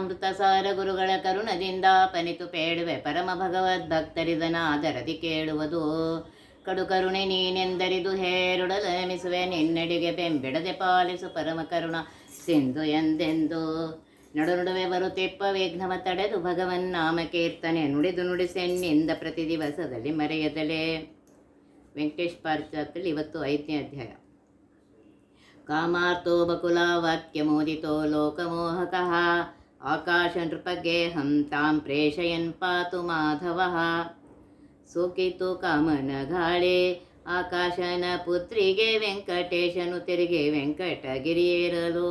ಅಮೃತಸಾರ ಗುರುಗಳ ಕರುಣದಿಂದ ಪನಿತು ಪೇಡುವೆ ಪರಮ ಭಗವದ್ ಭಕ್ತರಿದನ ಆದರದಿ ಕೇಳುವುದು. ಕಡು ಕರುಣೆ ನೀನೆಂದರಿದು ಹೇರುಡಲು ನಮಿಸುವೆ ನಿನ್ನಡಿಗೆ ಬೆಂಬಿಡದೆ ಪಾಲಿಸು ಪರಮ ಕರುಣ ಸಿಂಧು ಎಂದೆಂದು. ನಡು ನಡುವೆ ಬರುತ್ತಿಪ್ಪ ವಿಘ್ನವ ತಡೆದು ಭಗವನ್ ನಾಮ ಕೀರ್ತನೆ ನುಡಿದು ನುಡಿಸೆನ್ನಿಂದ ಪ್ರತಿ ದಿವಸದಲ್ಲಿ ಮರೆಯದಲೇ. ವೆಂಕಟೇಶ್ ಪಾರ್ಚಾತ್ರಲ್ಲಿ ಇವತ್ತು ಐದನೇ ಅಧ್ಯಾಯ. ಕಾಮಾರ್ಥೋ ಬಕುಲ ವಾಕ್ಯ ಮೋದಿತೋ ಲೋಕಮೋಹಕಃ. ತಾಂ ಪ್ರೇಷಯನ್ ಪಾತು ಮಾಧವಃ ಸುಖಿತು ಕಾಮನ ಗಾಳೆ ಆಕಾಶನ ಪುತ್ರಿಗೆ ವೆಂಕಟೇಶನು ತೆರಿಗೆ ವೆಂಕಟಗಿರಿಯೇರಲು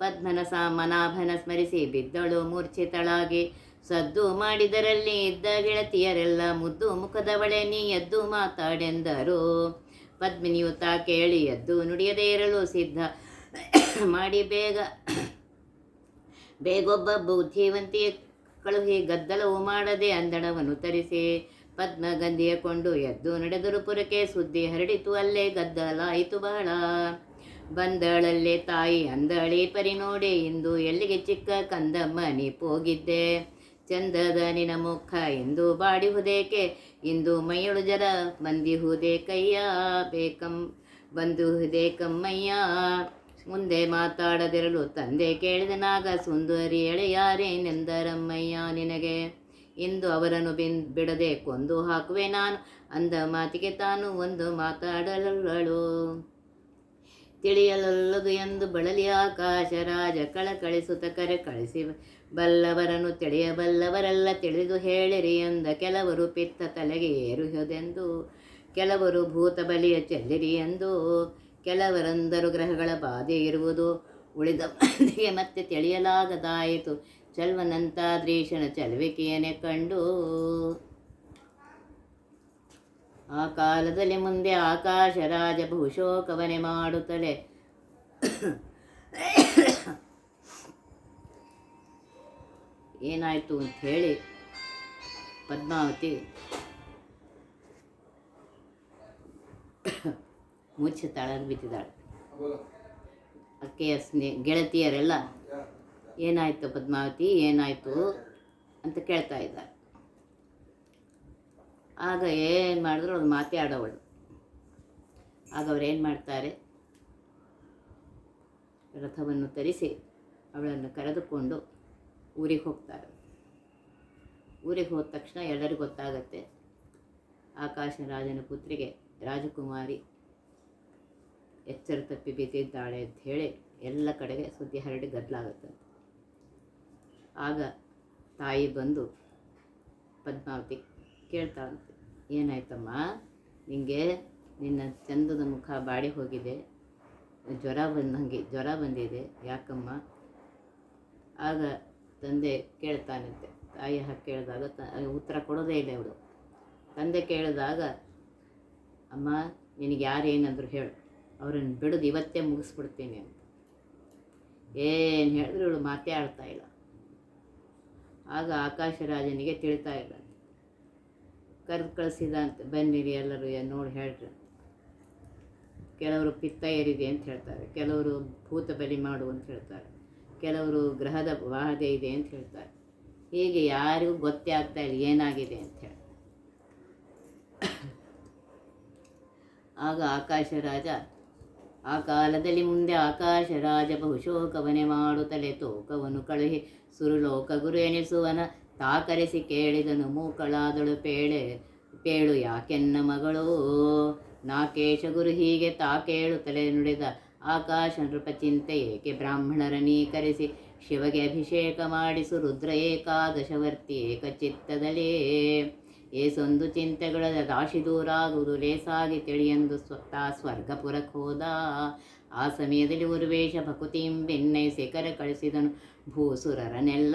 ಪದ್ಮನ ಸಾಮನಾಭನ ಸ್ಮರಿಸಿ ಬಿದ್ದಳು ಮೂರ್ಛಿತಳಾಗಿ ಸದ್ದು ಮಾಡಿದರಲ್ಲಿ ಇದ್ದ ಗೆಳತಿಯರೆಲ್ಲ ಮುದ್ದು ಮುಖದವಳೆ, ನೀ ಎದ್ದು ಮಾತಾಡೆಂದರು. ಪದ್ಮಿನಿಯುತ ಕೇಳಿ ಎದ್ದು ನುಡಿಯದೇ ಇರಲು ಸಿದ್ಧ. ಮಾಡಿ ಬೇಗ ಬೇಗೊಬ್ಬ ಬುದ್ಧಿವಂತಿಯ ಕಳುಹಿ ಗದ್ದಲವು ಮಾಡದೆ ಅಂದಣವನ್ನು ತರಿಸಿ ಪದ್ಮಗಂಧಿಯ ಕೊಂಡು ಎದ್ದು ನಡೆದರು ಪುರಕ್ಕೆ ಸುದ್ದಿ ಹರಡಿತು ಅಲ್ಲೇ ಗದ್ದಲಾಯಿತು ಬಹಳ. ಬಂದಳಲ್ಲೇ ತಾಯಿ ಅಂದಳಿ ಪರಿ ನೋಡಿ ಇಂದು ಎಲ್ಲಿಗೆ ಚಿಕ್ಕ ಕಂದಮ್ಮ ಹೋಗಿದ್ದೆ ಚಂದದ ನಿನ ಮುಖ ಎಂದು ಬಾಡಿಹುದೇಕೆ ಇಂದು ಮೈಯಳು ಜರ ಬಂದಿಹುದೇ ಕಯ್ಯ ಬೇಕಂ ಬಂದುಹುದೇ ಕಮ್ಮಯ್ಯ. ಮುಂದೆ ಮಾತಾಡದಿರಲು ತಂದೆ ಕೇಳಿದನಾಗ ಸುಂದರಿ ಎಳೆಯಾರೇನೆಂದರಮ್ಮಯ್ಯ ನಿನಗೆ. ಇಂದು ಅವರನ್ನು ಬಿನ್, ಬಿಡದೆ ಕೊಂದು ಹಾಕುವೆ ನಾನು. ಅಂದ ಮಾತಿಗೆ ತಾನು ಒಂದು ಮಾತಾಡಲಳು ತಿಳಿಯಲಲ್ಲದು ಎಂದು ಬಳಲಿ ಆಕಾಶ ರಾಜ ಕಳಕಳಿಸುತ್ತ ಕರೆ ಕಳಿಸಿ, ಬಲ್ಲವರನ್ನು ತಿಳಿಯಬಲ್ಲವರೆಲ್ಲ ತಿಳಿದು ಹೇಳಿರಿ ಎಂದ ಕೆಲವರು ಪಿತ್ತ ತಲೆಗೆ ಏರುವುದೆಂದು ಕೆಲವರು ಭೂತ ಬಲಿಯ ಚೆಲ್ಲಿರಿ ಎಂದು. ಕೆಲವರಂದರು ಗ್ರಹಗಳ ಬಾಧೆ ಇರುವುದು ಉಳಿದ ಮತ್ತೆ ತಿಳಿಯಲಾಗದಾಯಿತು. ಚಲ್ವನಂತಾದ್ರೀಶನ ಚಲುವಿಕೆಯನ್ನೇ ಕಂಡು ಆ ಕಾಲದಲ್ಲಿ ಮುಂದೆ ಆಕಾಶ ರಾಜ ಬಹುಶೋಕವನೆ ಮಾಡುತ್ತಲೇ ಏನಾಯಿತು ಅಂತ ಹೇಳಿ ಪದ್ಮಾವತಿ ಮುಚ್ಚಿ ತಳಗೆ ಬಿದ್ದಿದ್ದಾಳೆ ಅಕ್ಕೆಯ ಸ್ನೇ, ಗೆಳತಿಯರೆಲ್ಲ, ಏನಾಯಿತು ಪದ್ಮಾವತಿ, ಏನಾಯಿತು ಅಂತ ಕೇಳ್ತಾ ಇದ್ದಾರೆ. ಆಗ ಏನು ಮಾಡಿದ್ರು, ಅವ್ಳು ಮಾತೇ ಆಡೋವಳು ಆಗ ಅವ್ರು ಏನು ಮಾಡ್ತಾರೆ? ರಥವನ್ನು ತರಿಸಿ ಅವಳನ್ನು ಕರೆದುಕೊಂಡು ಊರಿಗೆ ಹೋಗ್ತಾರೆ. ಊರಿಗೆ ಹೋದ ತಕ್ಷಣ ಎಲ್ಲರಿಗೂ ಗೊತ್ತಾಗತ್ತೆ, ಆಕಾಶ ರಾಜನ ಪುತ್ರಿಗೆ ರಾಜಕುಮಾರಿ ಎಚ್ಚರ ತಪ್ಪಿ ಬಿದ್ದಿದ್ದಾಳೆ ಅಂತ ಹೇಳಿ ಎಲ್ಲ ಕಡೆಗೆ ಸುದ್ದಿ ಹರಡಿ ಗದ್ದಲಾಗುತ್ತೆ. ಆಗ ತಾಯಿ ಬಂದು ಪದ್ಮಾವತಿ ಕೇಳ್ತಾಳಂತೆ, ಏನಾಯ್ತಮ್ಮ? ನಿಮಗೆ ನಿನ್ನ ಚಂದದ ಮುಖ ಬಾಡಿ ಹೋಗಿದೆ, ಜ್ವರ ಬಂದಂಗೆ, ಜ್ವರ ಬಂದಿದೆ, ಯಾಕಮ್ಮ? ಆಗ ತಂದೆ ಕೇಳ್ತಾನಂತೆ. ತಾಯಿ ಹಾಗೆ ಕೇಳಿದಾಗ ಉತ್ತರ ಕೊಡೋದೇ ಇಲ್ಲ ಇವಳು. ತಂದೆ ಕೇಳಿದಾಗ, ಅಮ್ಮ, ನಿನಗೆ ಯಾರು ಏನಾದರೂ ಹೇಳು. ಅವ್ರನ್ನ ಬಿಡದು ಇವತ್ತೇ ಮುಗಿಸ್ಬಿಡ್ತೀನಿ ಅಂತ. ಏನು ಹೇಳಿದ್ರು ಇವಳು ಮಾತೇ ಆಡ್ತಾ ಇಲ್ಲ. ಆಗ ಆಕಾಶರಾಜನಿಗೆ ತಿಳಿತಾ ಇಲ್ಲ. ಕರೆದು ಕಳಿಸಿದ ಅಂತ, ಬನ್ನಿರಿ ಎಲ್ಲರೂ ನೋಡಿ ಹೇಳ್ರಿ ಕೆಲವರು ಪಿತ್ತ ಏರಿದೆ ಅಂತ ಹೇಳ್ತಾರೆ. ಕೆಲವರು ಭೂತ ಬಲಿ ಮಾಡು ಅಂತ ಹೇಳ್ತಾರೆ. ಕೆಲವರು ಗ್ರಹದ ಬಾಧೆ ಇದೆ ಅಂತ ಹೇಳ್ತಾರೆ. ಹೀಗೆ ಯಾರಿಗೂ ಗೊತ್ತೇ ಆಗ್ತಾ ಇಲ್ಲ ಏನಾಗಿದೆ ಅಂತ ಹೇಳಿ. ಆಗ ಆಕಾಶ ರಾಜ ಆ ಕಾಲದಲ್ಲಿ ಮುಂದೆ ಆಕಾಶ ರಾಜ ಬಹುಶೋಕವನೆ ಮಾಡುತ್ತಲೇ ತೋಕವನ್ನು ಕಳುಹಿ ಸುರುಲೋಕ ಗುರು ಎನಿಸುವನ ತಾಕರಿಸಿ ಕೇಳಿದನು. ಮೂಕಳಾದಳು ಪೇಳೆ, ಪೇಳು ಯಾಕೆನ್ನ ಮಗಳು? ನಾಕೇಶ ಗುರು ಹೀಗೆ ತಾ ಕೇಳುತ್ತಲೇ ನುಡಿದ ಆಕಾಶ ನೃಪ ಚಿಂತೆ ಏಕೆ ಬ್ರಾಹ್ಮಣರ ನೀಕರಿಸಿ ಶಿವಗೆ ಅಭಿಷೇಕ ಮಾಡಿಸು ರುದ್ರ ಏಕಾದಶವರ್ತಿ ಏಕಚಿತ್ತದಲೇ? ಏಸೊಂದು ಚಿಂತೆಗಳ ರಾಶಿ ದೂರಾಗುವುದು ಲೇಸಾಗಿ ತಿಳಿಯಂದು ಸ್ವತ್ತ ಸ್ವರ್ಗಪುರಕ್ಕೆ ಹೋದ. ಆ ಸಮಯದಲ್ಲಿ ಉರ್ವೇಶ ಭಕುತಿಂ ಬೆನ್ನೆ ಕರೆ ಕಳಿಸಿದನು ಭೂಸುರರನೆಲ್ಲ.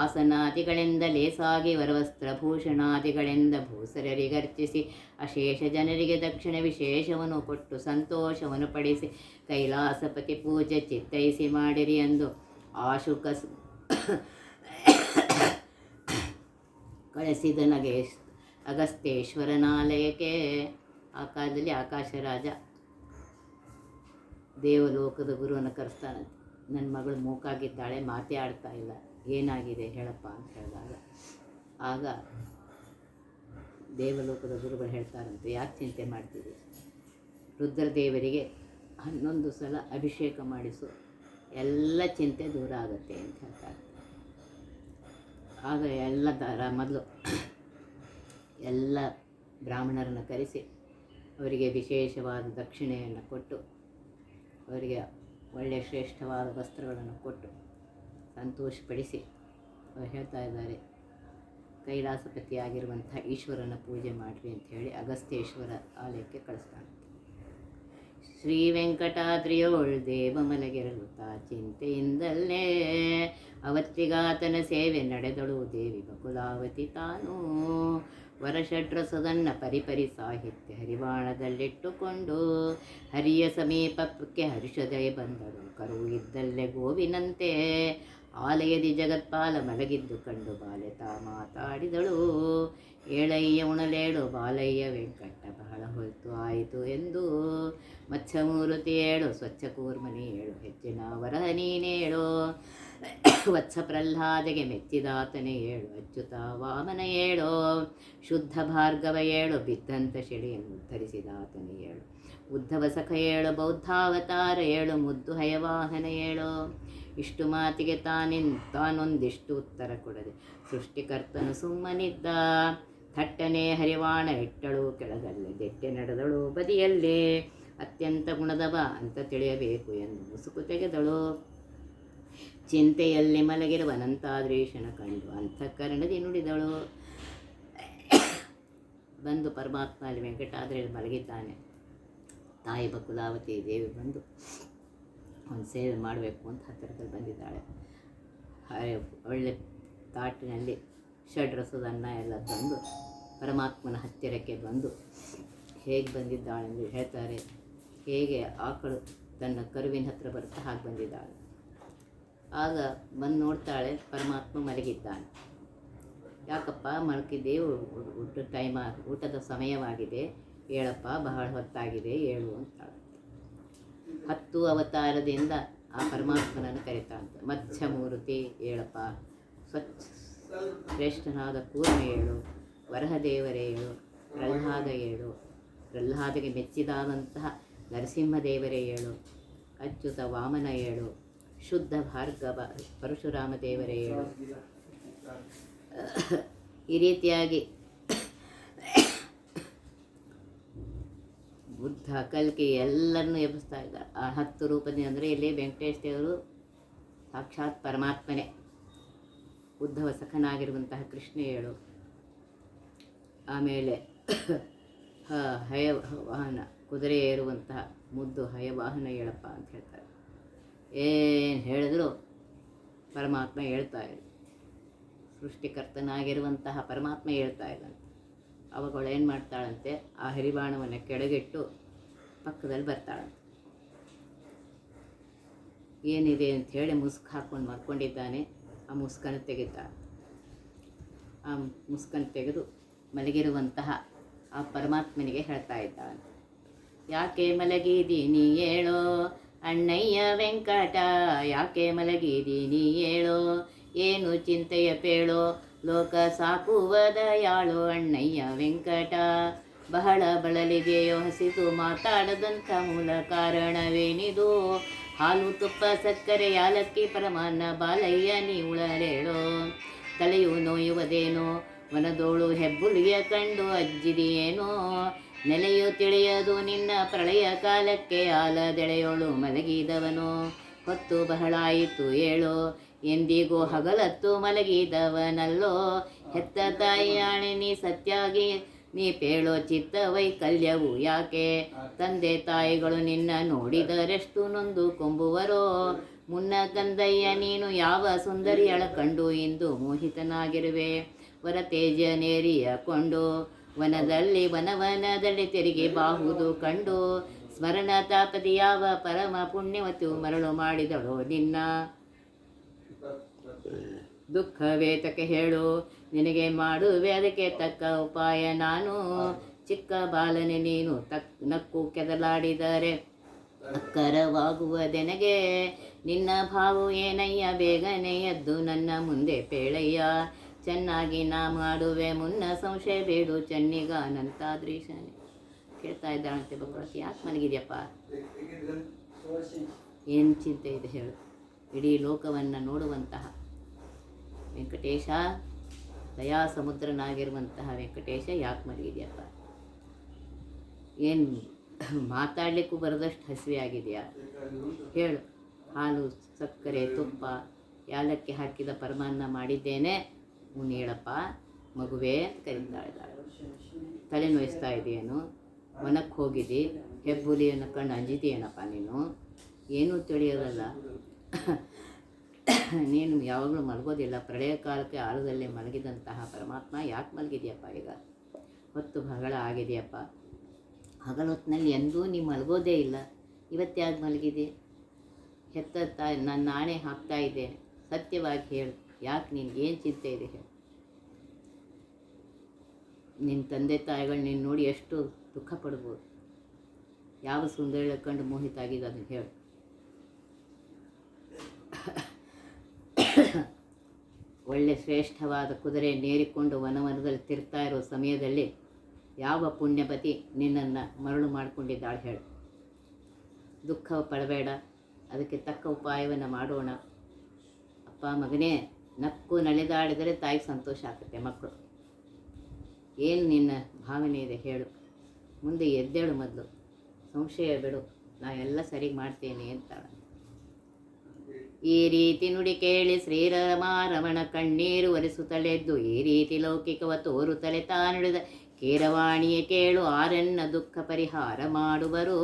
ಆಸನಾದಿಗಳೆಂದ ಲೇಸಾಗಿ ವರವಸ್ತ್ರಭೂಷಣಾದಿಗಳೆಂದ ಭೂಸರರಿಗರ್ಚಿಸಿ ಅಶೇಷ ಜನರಿಗೆ ದಕ್ಷಿಣ ವಿಶೇಷವನ್ನು ಕೊಟ್ಟು ಸಂತೋಷವನ್ನು ಪಡಿಸಿ ಕೈಲಾಸಪತಿ ಪೂಜೆ ಚಿತ್ತೈಸಿ ಮಾಡಿರಿ ಎಂದು ಆಶುಕ ಕಳಿಸಿದ ನಗೇಶ್ ಅಗಸ್ತ್ಯೇಶ್ವರನಾಲಯಕ್ಕೆ ಆ ಕಾಲದಲ್ಲಿ ಆಕಾಶ ರಾಜ ದೇವಲೋಕದ ಗುರುವನ್ನು ಕರೆಸ್ತಾನೆ ನನ್ನ ಮಗಳು ಮೂಕಾಗಿದ್ದಾಳೆ, ಮಾತೇ ಆಡ್ತಾ ಇಲ್ಲ. ಏನಾಗಿದೆ ಹೇಳಪ್ಪ ಅಂತ ಹೇಳಿದಾಗ, ಆಗ ದೇವಲೋಕದ ಗುರುಗಳು ಹೇಳ್ತಾರಂತೆ, ಯಾಕೆ ಚಿಂತೆ ಮಾಡ್ತೀರಿ ರುದ್ರದೇವರಿಗೆ ಹನ್ನೊಂದು ಸಲ ಅಭಿಷೇಕ ಮಾಡಿಸು, ಎಲ್ಲ ಚಿಂತೆ ದೂರ ಆಗುತ್ತೆ ಅಂತ ಹೇಳ್ತಾರೆ. ಆಗ ಎಲ್ಲ ದರ ಮೊದಲು ಎಲ್ಲ ಬ್ರಾಹ್ಮಣರನ್ನು ಕರೆಸಿ ಅವರಿಗೆ ವಿಶೇಷವಾದ ದಕ್ಷಿಣೆಯನ್ನು ಕೊಟ್ಟು ಅವರಿಗೆ ಒಳ್ಳೆಯ ಶ್ರೇಷ್ಠವಾದ ವಸ್ತ್ರಗಳನ್ನು ಕೊಟ್ಟು ಸಂತೋಷಪಡಿಸಿ ಅವರು ಹೇಳ್ತಾ ಇದ್ದಾರೆ, ಕೈಲಾಸಪತಿಯಾಗಿರುವಂಥ ಈಶ್ವರನ ಪೂಜೆ ಮಾಡಿರಿ ಅಂತ ಹೇಳಿ ಅಗಸ್ತ್ಯೇಶ್ವರ ಆಲಯಕ್ಕೆ ಕಳಿಸ್ತಾನೆ. ಶ್ರೀ ವೆಂಕಟಾದ್ರಿಯೋಳ್ ದೇವ ಮಲಗಿರಲುತ್ತ ಚಿಂತೆಯಿಂದಲ್ಲೇ ಅವತ್ತಿಗಾತನ ಸೇವೆ ನಡೆದಳು ದೇವಿ ಬಕುಲಾವತಿ ತಾನು. ವರಷಡ್ರಸದನ್ನ ಪರಿಪರಿ ಸಾಹಿತ್ಯ ಹರಿವಾಣದಲ್ಲಿಟ್ಟುಕೊಂಡು ಹರಿಯ ಸಮೀಪಕ್ಕೆ ಹರ್ಷದೇ ಬಂದಳು. ಕರು ಇದ್ದಲ್ಲೇ ಗೋವಿನಂತೆ ಆಲಯದಿ ಜಗತ್ಪಾಲ ಮಲಗಿದ್ದು ಕಂಡು ಬಾಲೆತ ಮಾತಾಡಿದಳು. ಏಳಯ್ಯ ಉಣಲೇಳು, ಬಾಲಯ್ಯ ವೆಂಕಟ ಬಹಳ ಹೊಯ್ತು, ಆಯಿತು ಎಂದು. ಮತ್ಸ್ಯಮೂರ್ತಿ ಏಳು, ಸ್ವಚ್ಛ ಕೂರ್ಮನಿ ಏಳು, ಹೆಚ್ಚಿನ ವರಹ ನೀನೇಳು ವತ್ಸ ಪ್ರಹ್ಲಾದಗೆ ಮೆಚ್ಚಿದಾತನೇ ಏಳು, ಅಚ್ಯುತ ವಾಮನ ಏಳು. ಶುದ್ಧ ಭಾರ್ಗವ ಏಳು, ಬಿದ್ದಂತ ಶಿಳಿಯನ್ನು ಉದ್ಧರಿಸಿದಾತನೇ ಏಳು. ಉದ್ಧವ ಸಖ ಏಳು, ಬೌದ್ಧಾವತಾರ ಏಳು, ಮುದ್ದು ಹಯವಾಹನ ಏಳು. ಇಷ್ಟು ಮಾತಿಗೆ ತಾನಿನ್ ತಾನೊಂದಿಷ್ಟು ಉತ್ತರ ಕೊಡದೆ. ಸೃಷ್ಟಿಕರ್ತನು ಸುಮ್ಮನಿದ್ದ. ಥಟ್ಟನೆ ಹರಿವಾಣ ಇಟ್ಟಳು ಕೆಳಗಲ್ಲೇ. ದೆಟ್ಟೆ ನಡೆದಳು ಬದಿಯಲ್ಲೇ. ಅತ್ಯಂತ ಗುಣದವ ಅಂತ ತಿಳಿಯಬೇಕು ಎಂದು ಮುಸುಕು ತೆಗೆದಳು. ಚಿಂತೆಯಲ್ಲಿ ಮಲಗಿರುವ ನಂತಾದ್ರೇಶನ ಕಂಡು ಅಂತಃಕರಣದಿ ನುಡಿದಳು. ಬಂದು ಪರಮಾತ್ಮ ಅಲ್ಲಿ ವೆಂಕಟಾದ್ರಿಯಲ್ಲಿ ಮಲಗಿದ್ದಾನೆ. ತಾಯಿ ಬಕುಲಾವತಿ ದೇವಿ ಬಂದು ಒಂದು ಸೇವೆ ಮಾಡಬೇಕು ಅಂತ ಹತ್ತಿರದಲ್ಲಿ ಬಂದಿದ್ದಾಳೆ. ಒಳ್ಳೆ ತಾಟಿನಲ್ಲಿ ಷಡ್ರಸದನ್ನ ಎಲ್ಲ ತಂದು ಪರಮಾತ್ಮನ ಹತ್ತಿರಕ್ಕೆ ಬಂದು ಹೇಗೆ ಬಂದಿದ್ದಾಳೆ ಎಂದು ಹೇಳ್ತಾರೆ. ಹೇಗೆ ಆಕಳು ತನ್ನ ಕರುವಿನ ಹತ್ರ ಬರುತ್ತಾ ಹಾಗೆ ಬಂದಿದ್ದಾಳೆ. ಆಗ ಬಂದು ನೋಡ್ತಾಳೆ ಪರಮಾತ್ಮ ಮಲಗಿದ್ದಾನೆ. ಯಾಕಪ್ಪ, ಮಲಗಿದ್ದೆ ಊಟ ಟೈಮ್ ಊಟದ ಸಮಯವಾಗಿದೆ. ಹೇಳಪ್ಪ, ಬಹಳ ಹೊತ್ತಾಗಿದೆ, ಹೇಳು ಅಂತಾಳೆ. ಹತ್ತು ಅವತಾರದಿಂದ ಆ ಪರಮಾತ್ಮನನ್ನು ಕರೀತಾನಂತ ಮತ್ಸ್ಯಮೂರ್ತಿ ಹೇಳಪ್ಪ ಸ್ವಚ್ಛ ಶ್ರೇಷ್ಠನಾದ ಕೂರ್ಮ ಏಳು, ವರಹದೇವರೇ ಏಳು, ಪ್ರಹ್ಲಾದ ಏಳು, ಪ್ರಹ್ಲಾದಗೆ ಮೆಚ್ಚಿದಾದಂತಹ ನರಸಿಂಹದೇವರೇ ಏಳು, ಅಚ್ಯುತ ವಾಮನ ಏಳು, ಶುದ್ಧ ಭಾರ್ಗವ ಪರಶುರಾಮ ದೇವರೇ ಏಳು. ಈ ರೀತಿಯಾಗಿ ಬುದ್ಧ ಕಲ್ಕಿ ಎಲ್ಲರನ್ನೂ ಎಬ್ಬಿಸ್ತಾ ಇದ್ದ ಆ ಹತ್ತು ರೂಪದಿಂದ ಅಂದರೆ ಇಲ್ಲಿ ವೆಂಕಟೇಶ ದೇವರು ಸಾಕ್ಷಾತ್ ಪರಮಾತ್ಮನೇ. ಉದ್ಧವ ಸಖನಾಗಿರುವಂತಹ ಕೃಷ್ಣ ಏಳು ಆಮೇಲೆ ಹಯ ವಾಹನ ಕುದುರೆ ಏರುವಂತಹ ಮುದ್ದು ಹಯವಾಹನ ಹೇಳಪ್ಪ ಅಂತ ಹೇಳ್ತಾರೆ. ಏನು ಹೇಳಿದ್ರು ಪರಮಾತ್ಮ ಹೇಳ್ತಾ ಇರು ಸೃಷ್ಟಿಕರ್ತನಾಗಿರುವಂತಹ ಪರಮಾತ್ಮ ಹೇಳ್ತಾ ಇಲ್ಲಂತೆ ಅವಾಗಳು ಏನು ಮಾಡ್ತಾಳಂತೆ? ಆ ಹರಿಬಾಣವನ್ನು ಕೆಳಗಿಟ್ಟು ಪಕ್ಕದಲ್ಲಿ ಬರ್ತಾಳಂತೆ. ಏನಿದೆ ಅಂತ ಹೇಳಿ ಮುಸ್ಕ್ ಹಾಕ್ಕೊಂಡು ಮಲ್ಕೊಂಡಿದ್ದಾನೆ ಆ ಮುಸ್ಕನ್ನು ತೆಗಿತಾಳೆ. ಆ ಮುಸ್ಕನ್ನು ತೆಗೆದು ಮಲಗಿರುವಂತಹ ಆ ಪರಮಾತ್ಮನಿಗೆ ಹೇಳ್ತಾ ಇದ್ದಾನೆ. ಯಾಕೆ ಮಲಗಿದೀನಿ ಹೇಳೋ? ಅಣ್ಣಯ್ಯ ವೆಂಕಟ, ಯಾಕೆ ಮಲಗಿದೀನಿ ಹೇಳೋ? ಏನು ಚಿಂತೆಯ ಪೇಳೋ? ಲೋಕ ಸಾಕುವ ದಯಾಳು ಅಣ್ಣಯ್ಯ ವೆಂಕಟ. ಬಹಳ ಬಳಲಿದೆಯೋ ಹಸಿದು ಮಾತಾಡದಂಥ ಮೂಲ ಕಾರಣವೇನಿದು? ಹಾಲು ತುಪ್ಪ, ಸಕ್ಕರೆ, ಯಾಲಕ್ಕಿ, ಪರಮಾನ್ನ, ಬಾಲಯ್ಯ ನೀ ಉಳಲೇಳೋ ತಲೆಯು ನೋಯುವುದೇನೋ? ಮನದೋಳು ಹೆಬ್ಬುಲಿಯ ಕಂಡು ಅಜ್ಜಿದೆಯೇನೋ? ನೆಲೆಯು ತಿಳಿಯದು ನಿನ್ನ ಪ್ರಳಯ ಕಾಲಕ್ಕೆ ಆಲದೆಳೆಯೋಳು ಮಲಗಿದವನು. ಹೊತ್ತು ಬಹಳ ಆಯಿತು, ಏಳೋ. ಎಂದಿಗೂ ಹಗಲತ್ತು ಮಲಗಿದವನಲ್ಲೋ. ಹೆತ್ತ ತಾಯಿಯಾಣೆ, ನೀ ಸತ್ಯಾಗಿ, ನೀ ಪೇಳೋ ಚಿತ್ತ ವೈಕಲ್ಯವು ಯಾಕೆ? ತಂದೆ ತಾಯಿಗಳು ನಿನ್ನ ನೋಡಿದರೆಷ್ಟು ನೊಂದು ಕೊಂಬುವರೋ. ಮುನ್ನ ಕಂದಯ್ಯ, ನೀನು ಯಾವ ಸುಂದರಿಯಳ ಕಂಡು ಇಂದು ಮೋಹಿತನಾಗಿರುವೆ? ವರ ತೇಜ ನೇರಿಯ ಕೊಂಡು, ವನದಲ್ಲಿ ವನವನದಲ್ಲಿ ತೆರಿಗೆ ಬಾಹುದು ಕಂಡು. ಸ್ಮರಣ ತಾಪದಿ ಯಾವ ಪರಮ ಪುಣ್ಯವತು ಮರಳು ಮಾಡಿದಳು ನಿನ್ನ? ದುಃಖವೇತಕ್ಕೆ ಹೇಳು, ನಿನಗೆ ಮಾಡುವೆ ಅದಕ್ಕೆ ತಕ್ಕ ಉಪಾಯ ನಾನು. ಚಿಕ್ಕ ಬಾಲನೆ, ನೀನು ತಕ್, ನಕ್ಕು ಕೆದಲಾಡಿದರೆ ಅಕ್ಕರವಾಗುವುದೆನಗೆ ನಿನ್ನ ಭಾವು ಏನಯ್ಯ? ಬೇಗನೆ ಎದ್ದು ನನ್ನ ಮುಂದೆ ಪೇಳಯ್ಯ. ಚೆನ್ನಾಗಿ ನಾ ಮಾಡುವೆ, ಮುನ್ನ ಸಂಶಯ ಬೇಡು. ಚೆನ್ನಿಗಾನಂತಾದ್ರೀಶನೇ ಕೇಳ್ತಾ ಇದ್ದಾಳಂತೆ ಭಗವತಿ ಯಾಕೆ ಮಲಗಿದ್ಯಪ್ಪ? ಏನು ಚಿಂತೆ ಇದೆ ಹೇಳು. ಇಡೀ ಲೋಕವನ್ನು ನೋಡುವಂತಹ ವೆಂಕಟೇಶ ದಯಾ ಸಮುದ್ರನಾಗಿರುವಂತಹ ವೆಂಕಟೇಶ ಯಾಕೆ ಮಲಗಿದ್ಯಪ್ಪ ಏನು ಮಾತಾಡಲಿಕ್ಕೂ ಬರದಷ್ಟು ಹಸಿವೆ ಆಗಿದೆಯಾ ಹೇಳು. ಹಾಲು, ಸಕ್ಕರೆ, ತುಪ್ಪ, ಯಾಲಕ್ಕಿ ಹಾಕಿದ ಪರಮಾನ್ನ ಮಾಡಿದ್ದೇನೆ. ಉಣ್ಣು ಹೇಳಪ್ಪ. ಮಗುವೇ ಕರೀತಾ ಇದ್ದಾಳೆ ತಲೆ ನೋಯಿಸ್ತಾ ಇದೆಯೇನು? ಒನಕ್ಕೆ ಹೋಗಿದ್ದಿ. ಹೆಬ್ಬುಲಿಯನ್ನು ಕಂಡು ಅಂಜಿದೆಯೇನಪ್ಪ ನೀನು? ಏನೂ ತಿಳಿಯೋದಲ್ಲ. ನೀನು ಯಾವಾಗಲೂ ಮಲಗೋದಿಲ್ಲ. ಪ್ರಳಯ ಕಾಲಕ್ಕೆ ಆಳದಲ್ಲಿ ಮಲಗಿದಂತಹ ಪರಮಾತ್ಮ ಯಾಕೆ ಮಲಗಿದೆಯಪ್ಪ ಈಗ? ಹೊತ್ತು ಹಗಳ ಆಗಿದೆಯಪ್ಪ. ಹಗಲೊತ್ತಿನಲ್ಲಿ ಎಂದೂ ನೀ ಮಲಗೋದೇ ಇಲ್ಲ. ಇವತ್ತು ಯಾಕೆ ಮಲಗಿದೆ ಹೆತ್ತ ತಾಯಿ ನಾನು ನಾಣೆ ಹಾಕ್ತಾ ಇದ್ದೆ. ಸತ್ಯವಾಗಿ ಹೇಳು. ಯಾಕೆ ನಿನ್ಗೇನು ಚಿಂತೆ ಇದೆ ಹೇಳು. ನಿನ್ನ ತಂದೆ ತಾಯಿಗಳು ನೀನು ನೋಡಿ ಎಷ್ಟು ದುಃಖ ಪಡ್ಬೋದು. ಯಾವ ಸುಂದರ ಕಂಡು ಮೋಹಿತ ಆಗಿದೆ ಅದನ್ನು ಹೇಳು. ಒಳ್ಳೆ ಶ್ರೇಷ್ಠವಾದ ಕುದುರೆ ನೇರಿಕೊಂಡು ವನವನದಲ್ಲಿ ತಿರ್ತಾ ಇರೋ ಸಮಯದಲ್ಲಿ ಯಾವ ಪುಣ್ಯಪತಿ ನಿನ್ನನ್ನು ಮರಳು ಮಾಡಿಕೊಂಡಿದ್ದಾಳೆ ಹೇಳು. ದುಃಖ ಪಡಬೇಡ, ಅದಕ್ಕೆ ತಕ್ಕ ಉಪಾಯವನ್ನು ಮಾಡೋಣ. ಅಪ್ಪ ಮಗನೇ, ನಕ್ಕು ನಳೆದಾಡಿದರೆ ತಾಯಿಗೆ ಸಂತೋಷ ಆಗುತ್ತೆ ಮಕ್ಕಳು. ಏನು ನಿನ್ನ ಭಾವನೆ ಇದೆ ಹೇಳು. ಮುಂದೆ ಎದ್ದೇಳು ಮೊದಲು. ಸಂಶಯ ಬಿಡು, ನಾ ಎಲ್ಲ ಸರಿ ಮಾಡ್ತೇನೆ ಅಂತಾಳ. ಈ ರೀತಿ ನುಡಿ ಕೇಳಿ ಶ್ರೀರಾಮ ರಮಣ ಕಣ್ಣೀರು ಒರೆಸುತ್ತಲೆದ್ದು ಈ ರೀತಿ ಲೌಕಿಕವ ತೋರುತ್ತಲೆ ತಾನುಡಿದ ಕೀರವಾಣಿಯ ಕೇಳು ಆರೆನ್ನ ದುಃಖ ಪರಿಹಾರ ಮಾಡುವರು.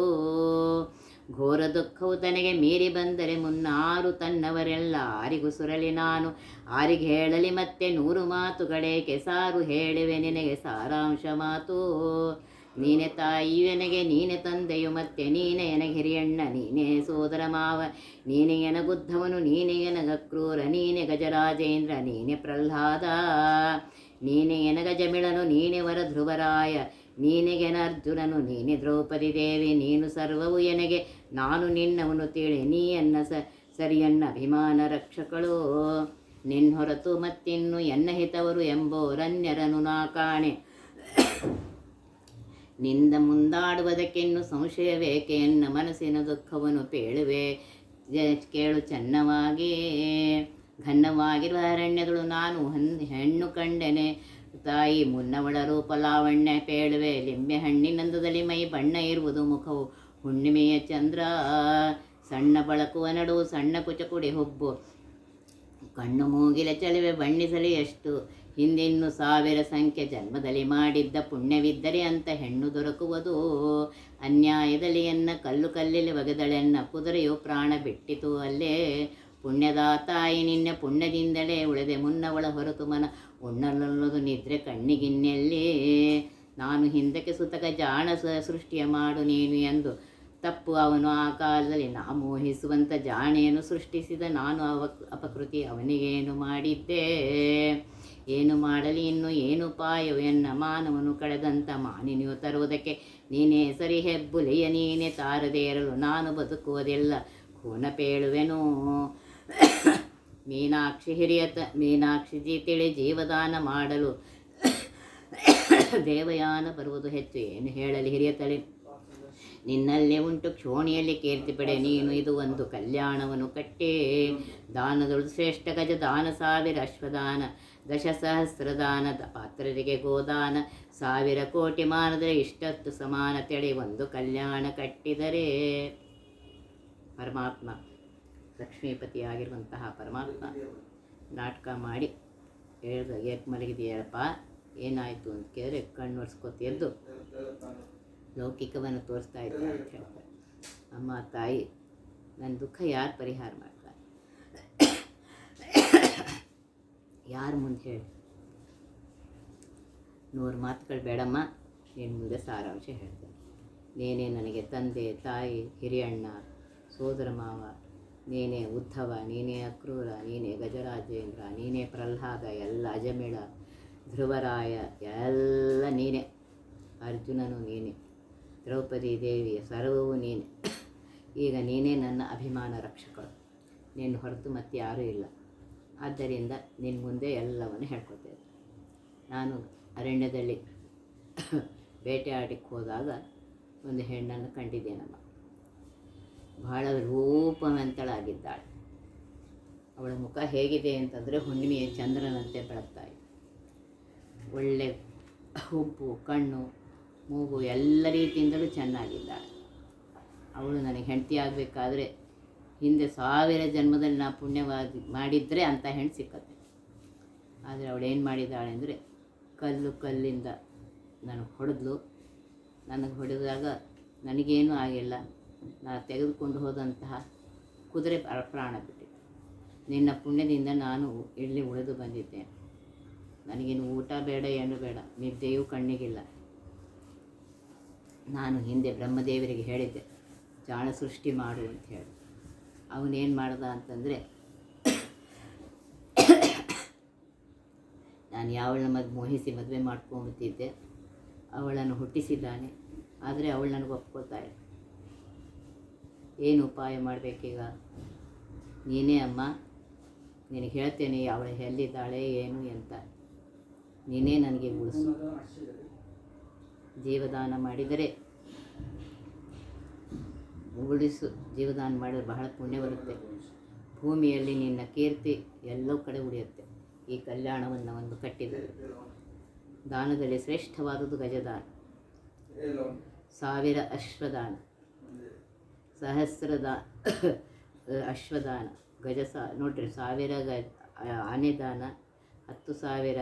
ಘೋರ ದುಃಖವು ತನಗೆ ಮೀರಿ ಬಂದರೆ ಮುನ್ನಾರು ತನ್ನವರೆಲ್ಲ, ಆರಿಗೂ ಸುರಲಿ ನಾನು, ಆರಿಗೆ ಹೇಳಲಿ ಮತ್ತೆ ನೂರು ಮಾತುಗಳೇಕೆ ಸಾರು ಹೇಳುವೆ ನಿನಗೆ ಸಾರಾಂಶ ಮಾತು. ನೀನೆ ತಾಯಿ ನನಗೆ ನೀನೆ ತಂದೆಯು ಮತ್ತೆ ನೀನೆ ಎನಗೆ ಹಿರಿಯಣ್ಣ, ನೀನೇ ಸೋದರ ಮಾವ, ನೀನೆ ಎನಗುದ್ದವನು ನೀನೆ ಎನಗ ಕ್ರೂರ, ನೀನೆ ಗಜರಾಜೇಂದ್ರ, ನೀನೆ ಪ್ರಹ್ಲಾದ, ನೀನೆ ಎನಗ ಜಮಿಳನು ನೀನೆ ವರ ಧ್ರುವರಾಯ ನೀನೆಗೆನ ಅರ್ಜುನನು ನೀನೆ ದ್ರೌಪದಿ ದೇವಿ, ನೀನು ಸರ್ವವು ಎನಗೆ, ನಾನು ನಿನ್ನವನು ತಿಳಿ, ನೀ ಎನ್ನ ಸ, ಸರಿಯನ್ನ ಅಭಿಮಾನ ರಕ್ಷಕಳು. ನಿನ್ನ ಹೊರತು ಮತ್ತಿನ್ನು ಎನ್ನ ಹಿತವರು ಎಂಬೋರನ್ಯರನು ನಾ ಕಾಣೆ. ನಿಂದ ಮುಂದಾಡುವುದಕ್ಕಿನ್ನು ಸಂಶಯವೇಕೆ ಎನ್ನ ಮನಸ್ಸಿನ ದುಃಖವನ್ನು ಪೇಳುವೆ. ಕೇಳು ಚೆನ್ನವಾಗಿ. ಘನ್ನವಾಗಿರುವ ಅರಣ್ಯಗಳು ನಾನು ಹೆಣ್ಣು ಕಂಡೆನೆ. ತಾಯಿ ಮುನ್ನವಳ ರೂಪ ಲಾವಣ್ಯ ಪೇಳುವೆ. ಲಿಂಬೆ ಹಣ್ಣಿನಂದದಲ್ಲಿ ಮೈ ಬಣ್ಣ ಇರುವುದು ಮುಖವು. ಹುಣ್ಣಿಮೆಯ ಚಂದ್ರ, ಸಣ್ಣ ಬಳಕುವ ನಡು ಸಣ್ಣ ಕುಚಕುಡಿ ಹುಬ್ಬು. ಕಣ್ಣು ಮೂಗಿಲ ಚಲಿವೆ ಬಣ್ಣಿಸಲಿ ಎಷ್ಟು. ಹಿಂದಿನ್ನು ಸಾವಿರ ಸಂಖ್ಯೆ ಜನ್ಮದಲ್ಲಿ ಮಾಡಿದ್ದ ಪುಣ್ಯವಿದ್ದರೆ ಅಂತ ಹೆಣ್ಣು ದೊರಕುವುದು. ಅನ್ಯಾಯದಲ್ಲಿ ಎನ್ನ ಕಲ್ಲು ಕಲ್ಲಿಲಿ ಒಗೆದಳೆನ್ನ ಕುದುರೆಯು ಪ್ರಾಣ ಬಿಟ್ಟಿತು ಅಲ್ಲೇ. ಪುಣ್ಯದ ತಾಯಿ ನಿನ್ನೆ ಪುಣ್ಯದಿಂದಲೇ ಉಳಿದೆ ಮುನ್ನವಳ ಹೊರತು ಮನ. ಉಣ್ಣಲಲ್ಲದು ನಿದ್ರೆ ಕಣ್ಣಿಗಿನ್ನೆಲ್ಲಿ. ನಾನು ಹಿಂದಕ್ಕೆ ಸುತಕ ಜಾಣ ಸೃಷ್ಟಿಯ ಮಾಡು ನೀನು ಎಂದು ತಪ್ಪು ಅವನು ಆ ಕಾಲದಲ್ಲಿ. ನಾ ಮೋಹಿಸುವಂಥ ಜಾಣೆಯನ್ನು ಸೃಷ್ಟಿಸಿದ ನಾನು ಅವ ಅಪಕೃತಿ ಅವನಿಗೇನು ಮಾಡಿದ್ದೆ? ಏನು ಮಾಡಲಿ ಇನ್ನು ಏನು ಎನ್ನ ಮಾನವನು ಕಳೆದಂತ ಮಾನಿನಿಯು ತರುವುದಕ್ಕೆ ನೀನೇ ಸರಿ ಹೆಬ್ಬುಲಿಯ ನೀನೇ ತಾರದೇ ಇರಲು ನಾನು ಬದುಕುವುದಿಲ್ಲ. ಕೂನಪೇಳುವೆನು ಮೀನಾಕ್ಷಿ ಹಿರಿಯತ, ಮೀನಾಕ್ಷಿ ಜಿ ತಿಳಿ ಜೀವದಾನ ಮಾಡಲು ದೇವಯಾನ ಬರುವುದು ಹೆಚ್ಚು ಏನು ಹೇಳಲಿ ಹಿರಿಯ ತಳಿ ನಿನ್ನಲ್ಲೇ ಉಂಟು ಕ್ಷೋಣಿಯಲ್ಲಿ ಕೀರ್ತಿ ಪಡೆ, ನೀನು ಇದು ಒಂದು ಕಲ್ಯಾಣವನ್ನು ಕಟ್ಟೆ. ದಾನದಳು ಶ್ರೇಷ್ಠ ಗಜ ದಾನ ಸಾವಿರ ಅಶ್ವದಾನ. ದಶಸಹಸ್ರದಾನ ದ ಪಾತ್ರರಿಗೆ ಗೋದಾನ. ಸಾವಿರ ಕೋಟಿ ಮಾನದರೆ ಇಷ್ಟತ್ತು ಸಮಾನ ತೆಳಿ ಒಂದು ಕಲ್ಯಾಣ ಕಟ್ಟಿದರೆ. ಪರಮಾತ್ಮ ಲಕ್ಷ್ಮೀಪತಿಯಾಗಿರುವಂತಹ ಪರಮಾತ್ಮ ನಾಟಕ ಮಾಡಿ ಹೇಳ್ದ, ಏಕೆ ಮಲಗಿದೆಯಪ್ಪ ಏನಾಯಿತು ಅಂತ ಕೇಳಿದ್ರೆ ಕಣ್ಣು ಒರೆಸ್ಕೊತ ಎದ್ದು ಲೌಕಿಕವನ್ನು ತೋರಿಸ್ತಾ ಇದ್ದ ಅಂತ ಅಮ್ಮ, ತಾಯಿ ನನ್ನ ದುಃಖ ಯಾರು ಪರಿಹಾರ ಮಾಡ್ತಾರೆ? ಯಾರು ಮುಂದೆ ಹೇಳಿ? ನೂರು ಮಾತುಗಳು ಬೇಡಮ್ಮ, ನೀನು ಮುಂದೆ ಸಾರಾಂಶ ಹೇಳ್ತೇನೆ. ನೀನೇ ನನಗೆ ತಂದೆ, ತಾಯಿ, ಹಿರಿಯಣ್ಣ, ಸೋದರ ಮಾವ, ನೀನೇ ಉದ್ಧವ, ನೀನೇ ಅಕ್ರೂರ, ನೀನೇ ಗಜರಾಜೇಂದ್ರ, ನೀನೇ ಪ್ರಹ್ಲಾದ, ಎಲ್ಲ ಅಜಮಿಳ, ಧ್ರುವರಾಯ, ಎಲ್ಲ ನೀನೇ. ಅರ್ಜುನನು ನೀನೇ, ದ್ರೌಪದಿ ದೇವಿಯ ಸರ್ವವು ನೀನೆ. ಈಗ ನೀನೇ ನನ್ನ ಅಭಿಮಾನ ರಕ್ಷಕರು ನೀನು ಹೊರತು ಮತ್ತೆ ಯಾರೂ ಇಲ್ಲ. ಆದ್ದರಿಂದ ನಿನ್ನ ಮುಂದೆ ಎಲ್ಲವನ್ನು ಹೇಳ್ಕೊತೇನೆ ನಾನು ಅರಣ್ಯದಲ್ಲಿ ಬೇಟೆಯಾಡಕ್ಕೆ ಹೋದಾಗ ಒಂದು ಹೆಣ್ಣನ್ನು ಕಂಡಿದ್ದೇನಮ್ಮ. ಬಹಳ ರೂಪವಂತಳಾಗಿದ್ದಾಳೆ. ಅವಳ ಮುಖ ಹೇಗಿದೆ ಅಂತಂದರೆ ಹುಣ್ಣಿಮೆಯ ಚಂದ್ರನಂತೆ ಬೆಳಗ್ತಾ ಒಳ್ಳೆ ಹುಬ್ಬು ಕಣ್ಣು, ಮೂಗು ಎಲ್ಲ ರೀತಿಯಿಂದಲೂ ಚೆನ್ನಾಗಿದ್ದಾಳೆ. ಅವಳು ನನಗೆ ಹೆಂಡತಿ ಆಗಬೇಕಾದ್ರೆ ಹಿಂದೆ ಸಾವಿರ ಜನ್ಮದಲ್ಲಿ ನಾ ಪುಣ್ಯವಾಗಿ ಮಾಡಿದರೆ ಅಂತ ಹೆಣ್ಣು ಸಿಕ್ಕತ್ತೆ. ಆದರೆ ಅವಳು ಏನು ಮಾಡಿದ್ದಾಳೆ ಅಂದರೆ ಕಲ್ಲು ಕಲ್ಲಿಂದ ನನಗೆ ಹೊಡೆದ್ಲು. ನನಗೆ ಹೊಡೆದಾಗ ನನಗೇನೂ ಆಗಿಲ್ಲ. ನಾನು ತೆಗೆದುಕೊಂಡು ಹೋದಂತಹ ಕುದುರೆ ಪ್ರಾಣ ಬಿಟ್ಟಿದೆ. ನಿನ್ನ ಪುಣ್ಯದಿಂದ ನಾನು ಇಲ್ಲಿ ಉಳಿದು ಬಂದಿದ್ದೇನೆ. ನನಗೇನು ಊಟ ಬೇಡ, ಏನು ಬೇಡ, ನಿದ್ದೆಯೂ ಕಣ್ಣಿಗಿಲ್ಲ. ನಾನು ಹಿಂದೆ ಬ್ರಹ್ಮದೇವರಿಗೆ ಹೇಳಿದ್ದೆ, ಜಾಣ ಸೃಷ್ಟಿ ಮಾಡು ಅಂತ ಹೇಳಿ. ಅವನೇನು ಮಾಡ್ದ ಅಂತಂದರೆ, ನಾನು ಯಾವಳನ್ನ ಮದ್, ಮೋಹಿಸಿ ಮದುವೆ ಮಾಡ್ಕೊಂಬತ್ತಿದ್ದೆ ಅವಳನ್ನು ಹುಟ್ಟಿಸಿದ್ದಾನೆ, ಆದರೆ ಅವಳು ನನಗೆ ಒಪ್ಕೋತಾ ಇಲ್ಲ. ಏನು ಉಪಾಯ ಮಾಡಬೇಕೀಗ? ನೀನೇ ಅಮ್ಮ, ನಿನಗೆ ಹೇಳ್ತೇನೆ ಅವಳು ಎಲ್ಲಿದ್ದಾಳೆ, ಏನು ಅಂತ ನೀನೇ ನನಗೆ ಉಳಿಸು. ಜೀವದಾನ ಮಾಡಿದರೆ ಉಳಿಸು ಜೀವದಾನ ಮಾಡಿದ್ರೆ ಬಹಳ ಪುಣ್ಯ ಬರುತ್ತೆ. ಭೂಮಿಯಲ್ಲಿ ನಿನ್ನ ಕೀರ್ತಿ ಎಲ್ಲೋ ಕಡೆ ಉಳಿಯುತ್ತೆ. ಈ ಕಲ್ಯಾಣವನ್ನು ಒಂದು ಕಟ್ಟಿದರು ದಾನದಲ್ಲಿ ಶ್ರೇಷ್ಠವಾದದ್ದು ಗಜದಾನ. ಸಾವಿರ ಅಶ್ವದಾನ. ಸಹಸ್ರದ ಅಶ್ವದಾನ. ಗಜ ಸಾ, ನೋಡ್ರಿ, ಸಾವಿರ ಗ ಆನೆ ದಾನ ಹತ್ತು ಸಾವಿರ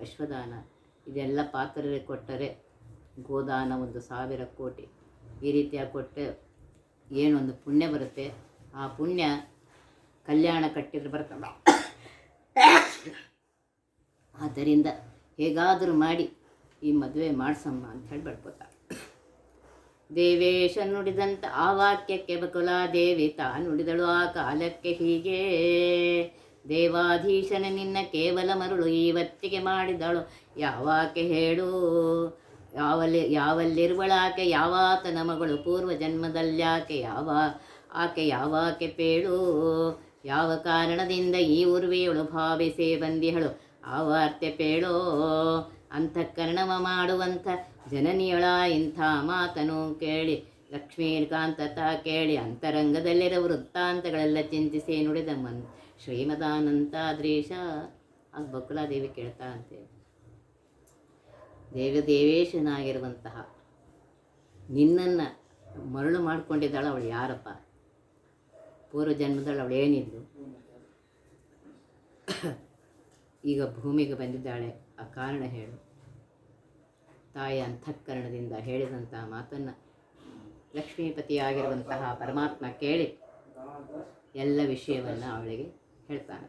ಅಶ್ವದಾನ. ಇದೆಲ್ಲ ಪಾತ್ರರಿಗೆ ಕೊಟ್ಟರೆ ಗೋದಾನ ಒಂದು ಸಾವಿರ ಕೋಟಿ. ಈ ರೀತಿಯಾಗಿ ಕೊಟ್ಟರೆ ಏನೊಂದು ಪುಣ್ಯ ಬರುತ್ತೆ, ಆ ಪುಣ್ಯ ಕಲ್ಯಾಣ ಕಟ್ಟಿದ್ರೆ ಬರ್ತಲ್ಲ ಆದ್ದರಿಂದ ಹೇಗಾದರೂ ಮಾಡಿ ಈ ಮದುವೆ ಮಾಡಿಸಮ್ಮ ಅಂತ ಹೇಳಿ ಬೇಡ್ಕೋತಾರೆ ದೇವೇಶ ನುಡಿದಂತ ಆ ವಾಕ್ಯಕ್ಕೆ ಬಕುಲ, ದೇವಿ ತಾ ನುಡಿದಳು ಆ ಕಾಲಕ್ಕೆ ಹೀಗೆ. ದೇವಾಧೀಶನ ನಿನ್ನ ಕೇವಲ ಮರುಳು ಇವತ್ತಿಗೆ ಮಾಡಿದಳು, ಯಾವಾಕೆ ಹೇಳು? ಯಾವಲ್ಲಿ ಯಾವಲ್ಲಿರುವಳಾಕೆ ಯಾವಾತನ ಮಗಳು ಪೂರ್ವ ಜನ್ಮದಲ್ಯಾಕೆ ಯಾವ ಆಕೆ ಯಾವಾಕೆ ಪೇಳು? ಯಾವ ಕಾರಣದಿಂದ ಈ ಉರ್ವೆಯಳು ಭಾವಿಸೇ ಬಂದಿಹಳು ಆವಾರ್ತೆ ವಾರ್ತೆ ಪೇಳೋ? ಅಂತಃಕರಣವ ಮಾಡುವಂಥ ಜನನಿಯಳ ಇಂಥ ಮಾತನು ಕೇಳಿ, ಲಕ್ಷ್ಮೀಕಾಂತ ಕೇಳಿ ಅಂತರಂಗದಲ್ಲಿರೋ ವೃತ್ತಾಂತಗಳೆಲ್ಲ ಚಿಂತಿಸಿ ನುಡಿದ ಮನ್ ಶ್ರೀಮದಾನಂತಾದ್ರೀಶ ಅದು ಬಕುಲಾದೇವಿ ಕೇಳ್ತಾ ಅಂತೆ ದೇವದೇವೇಶನಾಗಿರುವಂತಹ ನಿನ್ನನ್ನು ಮರಳು ಮಾಡಿಕೊಂಡಿದ್ದಾಳೆ ಅವಳು ಯಾರಪ್ಪ? ಪೂರ್ವ ಜನ್ಮದಲ್ಲಿ ಅವಳು ಏನಿದ್ಲು ಈಗ ಭೂಮಿಗೆ ಬಂದಿದ್ದಾಳೆ. ಆ ಕಾರಣ ಹೇಳು. ತಾಯಿ ಅಂತಃಕರಣದಿಂದ ಹೇಳಿದಂತಹ ಮಾತನ್ನು ಲಕ್ಷ್ಮೀಪತಿಯಾಗಿರುವಂತಹ ಪರಮಾತ್ಮ ಕೇಳಿ ಎಲ್ಲ ವಿಷಯವನ್ನು ಅವಳಿಗೆ ಹೇಳ್ತಾನೆ.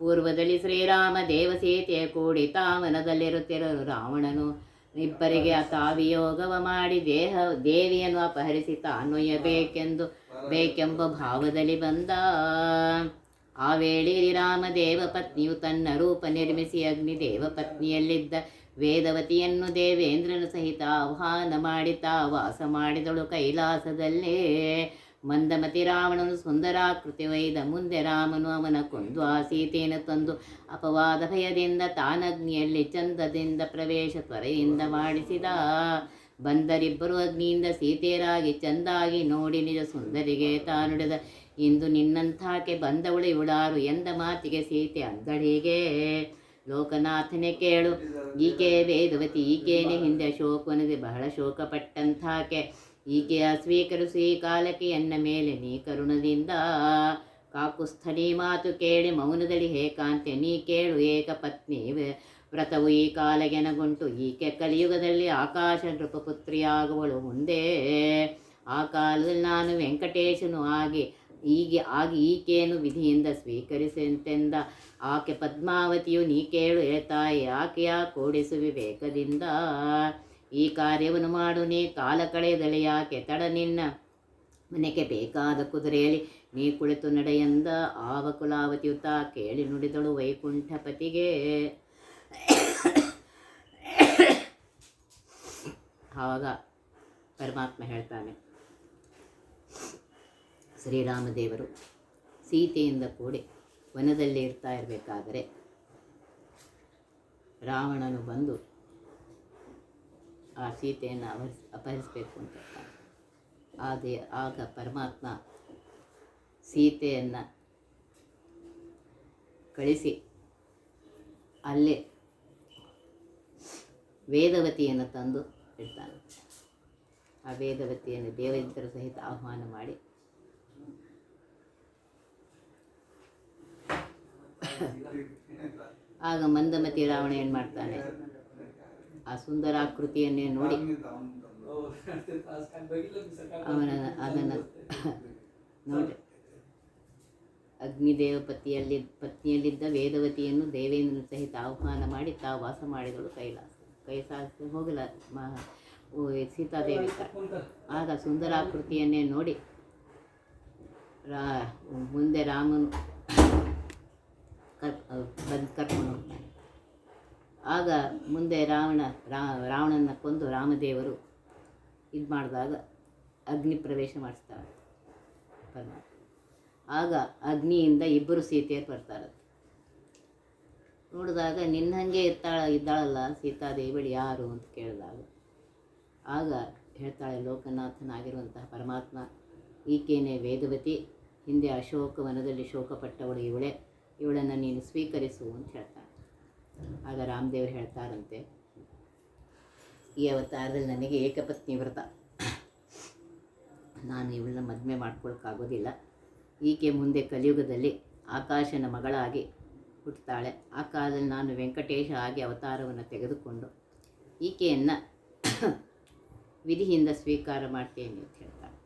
ಪೂರ್ವದಲ್ಲಿ ಶ್ರೀರಾಮ ದೇವಸೀತೆಯ ಕೂಡಿ ತಾವನದಲ್ಲಿರುತ್ತಿರಲು ರಾವಣನು ಇಬ್ಬರಿಗೆ ತಾವಿಯೋಗವ ಮಾಡಿ ದೇಹ, ದೇವಿಯನ್ನು ಅಪಹರಿಸಿ ತಾನೊಯ್ಯಬೇಕೆಂದು, ಬೇಕೆಂಬ ಭಾವದಲ್ಲಿ ಬಂದ. ಆ ವೇಳೆಯಲ್ಲಿ ರಾಮದೇವ ಪತ್ನಿಯು ತನ್ನ ರೂಪ ನಿರ್ಮಿಸಿ ಅಗ್ನಿ ದೇವ ಪತ್ನಿಯಲ್ಲಿದ್ದ ವೇದವತಿಯನ್ನು ದೇವೇಂದ್ರನ ಸಹಿತ ಆಹ್ವಾನ ಮಾಡಿ ತಾ ವಾಸ ಮಾಡಿದಳು ಕೈಲಾಸದಲ್ಲೇ. ಮಂದಮತಿ ರಾವಣನು ಸುಂದರಾಕೃತಿ ವೈದ ಮುಂದೆ ರಾಮನು ಅವನ ಕೊಂದು ಆ ಸೀತೆಯನ್ನು ತಂದು ಅಪವಾದ ಭಯದಿಂದ ತಾನಗ್ನಿಯಲ್ಲಿ ಚಂದದಿಂದ ಪ್ರವೇಶ ತ್ವರೆಯಿಂದ ಮಾಡಿಸಿದ. ಬಂದರಿಬ್ಬರು ಅಗ್ನಿಯಿಂದ ಸೀತೆಯರಾಗಿ ಚಂದಾಗಿ ನೋಡಿ ನಿಜ ಸುಂದರಿಗೆ ತಾನುಡಿದ. ಇಂದು ನಿನ್ನಂಥಾಕೆ ಬಂದವಳು ಇವಳಾರು ಎಂದ ಮಾತಿಗೆ ಸೀತೆ ಅಂದಳಿಗೆ ಲೋಕನಾಥನೇ ಕೇಳು, ಈಕೆ ವೇದವತಿ ಈಕೆಯೇ ಹಿಂದೆ ಶೋಕವನದೆ ಬಹಳ ಶೋಕಪಟ್ಟಂಥಾಕೆ. ಈಕೆಯ ಸ್ವೀಕರಿಸು ಎನ್ನ ಮೇಲೆ ನೀ ಕರುಣದಿಂದ. ಕಾಕುಸ್ಥನಿ ಮಾತು ಕೇಳಿ ಮೌನದಲ್ಲಿ ಹೇಕಾಂತೆ ನೀ ಕೇಳು ಏಕ ಪತ್ನಿ ವ್ರತವು ಈ ಕಾಲಗೆನಗುಂಟು ಈಕೆ ಕಲಿಯುಗದಲ್ಲಿ ಆಕಾಶ ನೃಪಪುತ್ರಿಯಾಗುವಳು ಮುಂದೆ. ಆ ಕಾಲದಲ್ಲಿ ನಾನು ವೆಂಕಟೇಶನು ಆಗಿ ಹೀಗೆ ಆಗಿ ಈಕೆಯನ್ನು ವಿಧಿಯಿಂದ ಸ್ವೀಕರಿಸೆಂತೆಂದ. ಆಕೆ ಪದ್ಮಾವತಿಯು ನೀ ಕೇಳು ಹೇಳ್ತಾಯಿ ತಾಯಿ, ಆಕೆಯ ಕೂಡಿಸು ವಿವೇಕದಿಂದ ಈ ಕಾರ್ಯವನ್ನು ಮಾಡು, ನೀ ಕಾಲ ಕಳೆದಳೆಯ ಕೆತಡ ತಡ ನಿನ್ನ. ಮನೆಗೆ ಬೇಕಾದ ಕುದುರೆಯಲ್ಲಿ ನೀ ಕುಳಿತು ನಡೆಯಂದ ಆವ ಕುಲಾವತಿಯುತ ಕೇಳಿ ನುಡಿದಳು ವೈಕುಂಠಪತಿಗೆ ಆವಾಗ ಪರಮಾತ್ಮ ಹೇಳ್ತಾನೆ ಶ್ರೀರಾಮದೇವರು ಸೀತೆಯಿಂದ ಕೂಡಿ ವನದಲ್ಲಿ ಇರ್ತಾ ಇರಬೇಕಾದರೆ ರಾವಣನು ಬಂದು ಆ ಸೀತೆಯನ್ನು ಅಪಹರಿಸ್, ಅಪಹರಿಸಬೇಕು ಅಂತ ಆದೇ ಆಗ ಪರಮಾತ್ಮ ಸೀತೆಯನ್ನು ಕಳಿಸಿ ಅಲ್ಲೇ ವೇದವತಿಯನ್ನು ತಂದು ಇಡ್ತಾನೆ. ಆ ವೇದವತಿಯನ್ನು ದೇವೇಂದ್ರ ಸಹಿತ ಆಹ್ವಾನ ಮಾಡಿ ಆಗ ಮಂದಮತಿ ರಾವಣ ಏನು ಮಾಡ್ತಾನೆ? ಆ ಸುಂದರಾಕೃತಿಯನ್ನೇ ನೋಡಿ. ಅವನ ಅದನ್ನು ನೋಡಿ. ಅಗ್ನಿದೇವ ಪತಿಯಲ್ಲಿ ಪತ್ನಿಯಲ್ಲಿದ್ದ ವೇದವತಿಯನ್ನು ದೇವೇಂದ್ರನ ಸಹಿತ ಆಹ್ವಾನ ಮಾಡಿ ತಾವು ವಾಸ ಮಾಡಿದಳು ಕೈಲಾಸ. ಕೈಲಾಸ ಹೋಗಲ ಮ ಓ ಸೀತಾದೇವಿ ಆಗ ಆಗ ಸುಂದರಾಕೃತಿಯನ್ನೇ ನೋಡಿ. ರಾ ಮುಂದೆ ರಾಮನು ಕರ್ ಬಂದು ಕರ್ಕೊಂಡು ಹೋಗ್ತಾನೆ. ಆಗ ಮುಂದೆ ರಾವಣ ರಾವಣನ ಕೊಂದು ರಾಮದೇವರು ಇದು ಮಾಡಿದಾಗ ಅಗ್ನಿ ಪ್ರವೇಶ ಮಾಡಿಸ್ತಾರೆ ಪರಮಾತ್ಮ. ಆಗ ಅಗ್ನಿಯಿಂದ ಇಬ್ಬರು ಸೀತೆಯರು ಬರ್ತಾರೆ. ನೋಡಿದಾಗ ನಿನ್ನ ಹಾಗೆ ಇರ್ತಾಳ, ಇದ್ದಾಳಲ್ಲ, ಸೀತಾದೇವಿ ಯಾರು ಅಂತ ಕೇಳಿದಾಗ ಆಗ ಹೇಳ್ತಾಳೆ, ಲೋಕನಾಥನಾಗಿರುವಂತಹ ಪರಮಾತ್ಮ ಈಕೆಯೇ ವೇದವತಿ, ಹಿಂದೆ ಅಶೋಕ ವನದಲ್ಲಿ ಶೋಕಪಟ್ಟವಳು ಇವಳೇ, ಇವಳನ್ನು ನೀನು ಸ್ವೀಕರಿಸು ಅಂತ ಹೇಳ್ತಾನೆ ಆಗ ರಾಮದೇವರು ಹೇಳ್ತಾರಂತೆ, ಈ ಅವತಾರದಲ್ಲಿ ನನಗೆ ಏಕಪತ್ನಿ ವ್ರತ. ನಾನು ಇವಳನ್ನ ಮದುವೆ ಮಾಡ್ಕೊಳಕ್ಕಾಗೋದಿಲ್ಲ ಈಕೆ ಮುಂದೆ ಕಲಿಯುಗದಲ್ಲಿ ಆಕಾಶನ ಮಗಳಾಗಿ ಹುಟ್ಟುತ್ತಾಳೆ. ಆ ಕಾಲದಲ್ಲಿ ನಾನು ವೆಂಕಟೇಶ ಆಗಿ ಅವತಾರವನ್ನು ತೆಗೆದುಕೊಂಡು ಈಕೆಯನ್ನು ವಿಧಿಯಿಂದ ಸ್ವೀಕಾರ ಮಾಡ್ತೇನೆ ಅಂತ ಹೇಳ್ತಾಳೆ.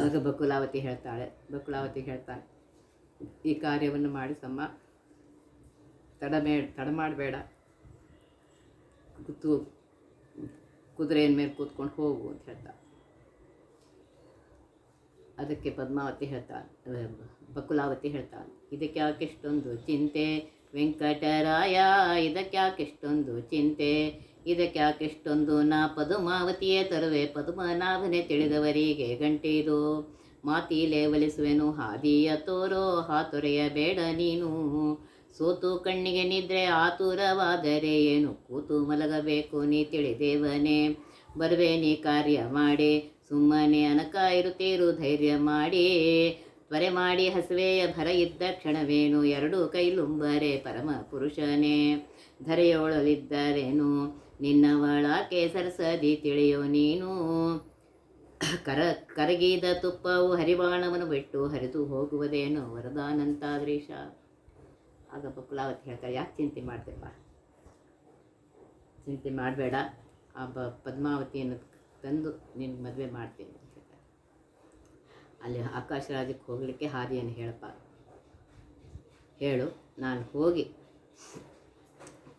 ಆಗ ಬಕುಲಾವತಿ ಹೇಳ್ತಾಳೆ ಬಕುಲಾವತಿ ಹೇಳ್ತಾಳೆ ಈ ಕಾರ್ಯವನ್ನು ಮಾಡಿಸಮ್ಮ ತಡಮೇ ತಡ ಮಾಡಬೇಡ ಕೂತು ಕುದುರೆಯ ಮೇಲೆ ಕೂತ್ಕೊಂಡು ಹೋಗು ಅಂತ ಹೇಳ್ತಾ. ಅದಕ್ಕೆ ಪದ್ಮಾವತಿ ಹೇಳ್ತಾಳೆ ಬಕುಲಾವತಿ ಹೇಳ್ತಾಳೆ ಇದಕ್ಕೆ ಯಾಕೆಷ್ಟೊಂದು ಚಿಂತೆ? ವೆಂಕಟರಾಯ, ಇದಕ್ಕೆ ಯಾಕೆಷ್ಟೊಂದು ಚಿಂತೆ? ಇದಕ್ಕೆ ಯಾಕೆಷ್ಟೊಂದು ನಾ ಪದುಮಾವತಿಯೇ ತರುವೆ, ಪದ್ಮನಾಭನೇ ತಿಳಿದವರಿಗೆ ಗಂಟೆದು. ಮಾತಿಲೆ ಒಲಿಸುವೆನು ಹಾದಿಯ ತೋರೋ ಹಾತೊರೆಯ ಬೇಡ ನೀನು. ಸೋತು ಕಣ್ಣಿಗೆ ನಿದ್ರೆ ಆತುರವಾದರೆ ಏನು? ಕೂತು ಮಲಗಬೇಕು ನೀ ತಿಳಿದೇವನೇ. ಬರುವೆ ನೀ ಕಾರ್ಯ ಮಾಡಿ, ಸುಮ್ಮನೆ ಅನಕ ಇರುತ್ತೀರು ಧೈರ್ಯ ಮಾಡಿ. ತ್ವರೆ ಮಾಡಿ ಹಸುವೆಯ ಭರ ಇದ್ದ ಕ್ಷಣವೇನು? ಎರಡು ಕೈಲುಂಬರೆ ಪರಮ ಪುರುಷನೇ. ಧರೆಯೊಳಲಿದ್ದರೇನು? ನಿನ್ನವಳ ಕೇಸರಸದಿ ತಿಳಿಯೋ ನೀನು. ಕರ ಕರಗಿದ ತುಪ್ಪವು ಹರಿವಾಣವನ್ನು ಬಿಟ್ಟು ಹರಿದು ಹೋಗುವುದೇನು ವರದಾನಂತಾದ್ರೀಶ ಆಗ ಬಕುಲಾವತಿ ಹೇಳ್ತಾರೆ, ಯಾಕೆ ಚಿಂತೆ ಮಾಡ್ತೇಪ್ಪ ಚಿಂತೆ ಮಾಡಬೇಡ, ಆ ಬ ಪದ್ಮಾವತಿಯನ್ನು ತಂದು ನಿನ್ನ ಮದುವೆ ಮಾಡ್ತೀನಿ ಅಲ್ಲಿ ಆಕಾಶ ರಾಜಕ್ಕೆ ಹೋಗಲಿಕ್ಕೆ ಹಾದಿಯನ್ನು ಹೇಳಪ್ಪ. ಹೇಳು, ನಾನು ಹೋಗಿ